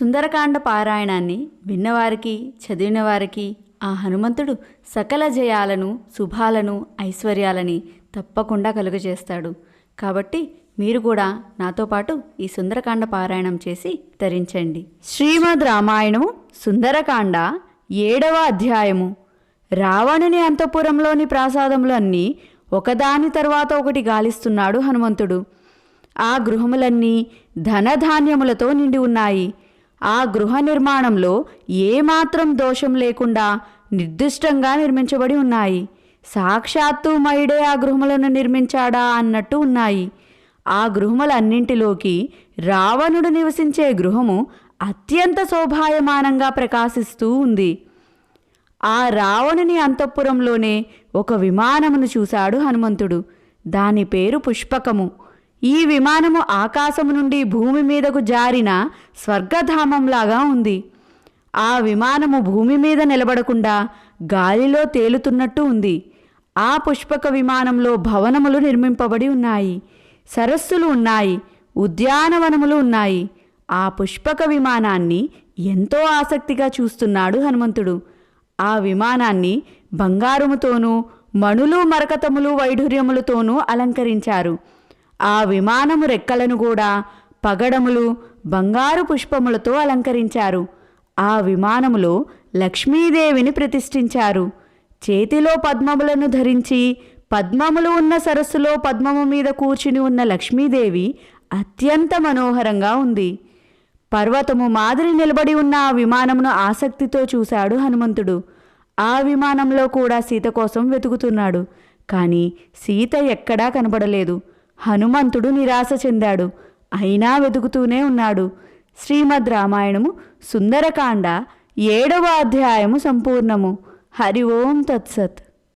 సుందరకాండ పారాయణాన్ని విన్నవారికి చదివిన వారికి ఆ హనుమంతుడు సకల జయాలను శుభాలను ఐశ్వర్యాలని తప్పకుండా కలుగజేస్తాడు. కాబట్టి మీరు కూడా నాతో పాటు ఈ సుందరకాండ పారాయణం చేసి ధరించండి శ్రీమద్ రామాయణము సుందరకాండ ఏడవ అధ్యాయము. రావణుని అంతఃపురంలోని ప్రాసాదములన్నీ ఒకదాని తర్వాత ఒకటి గాలిస్తున్నాడు హనుమంతుడు. ఆ గృహములన్నీ ధనధాన్యములతో నిండి ఉన్నాయి. ఆ గృహ నిర్మాణంలో ఏమాత్రం దోషం లేకుండా నిర్దిష్టంగా నిర్మించబడి ఉన్నాయి. సాక్షాత్తు మయుడే ఆ గృహములను నిర్మించాడా అన్నట్టు ఉన్నాయి. ఆ గృహములన్నింటిలోకి రావణుడు నివసించే గృహము అత్యంత శోభాయమానంగా ప్రకాశిస్తూ ఉంది. ఆ రావణుని అంతఃపురంలోనే ఒక విమానమును చూశాడు హనుమంతుడు. దాని పేరు పుష్పకము. ఈ విమానము ఆకాశము నుండి భూమి మీదకు జారిన స్వర్గధామంలాగా ఉంది. ఆ విమానము భూమి మీద నిలబడకుండా గాలిలో తేలుతున్నట్టు ఉంది. ఆ పుష్పక విమానంలో భవనములు నిర్మింపబడి ఉన్నాయి. సరస్సులు ఉన్నాయి. ఉద్యానవనములు ఉన్నాయి. ఆ పుష్పక విమానాన్ని ఎంతో ఆసక్తిగా చూస్తున్నాడు హనుమంతుడు. ఆ విమానాన్ని బంగారముతోనూ మణులు మరకతములు వైఢూర్యములతోనూ అలంకరించారు. ఆ విమానము రెక్కలను కూడా పగడములు బంగారు పుష్పములతో అలంకరించారు. ఆ విమానములో లక్ష్మీదేవిని ప్రతిష్ఠించారు. చేతిలో పద్మములను ధరించి పద్మములు ఉన్న సరస్సులో పద్మము మీద కూర్చుని ఉన్న లక్ష్మీదేవి అత్యంత మనోహరంగా ఉంది. పర్వతము మాదిరి నిలబడి ఉన్న ఆ విమానమును ఆసక్తితో చూశాడు హనుమంతుడు. ఆ విమానంలో కూడా సీత కోసం వెతుకుతున్నాడు. కానీ సీత ఎక్కడా కనబడలేదు. హనుమంతుడు నిరాశ చెందాడు. అయినా వెతుకుతూనే ఉన్నాడు. శ్రీమద్ రామాయణము సుందరకాండ ఏడవ అధ్యాయము సంపూర్ణము. హరి ఓం తత్సత్.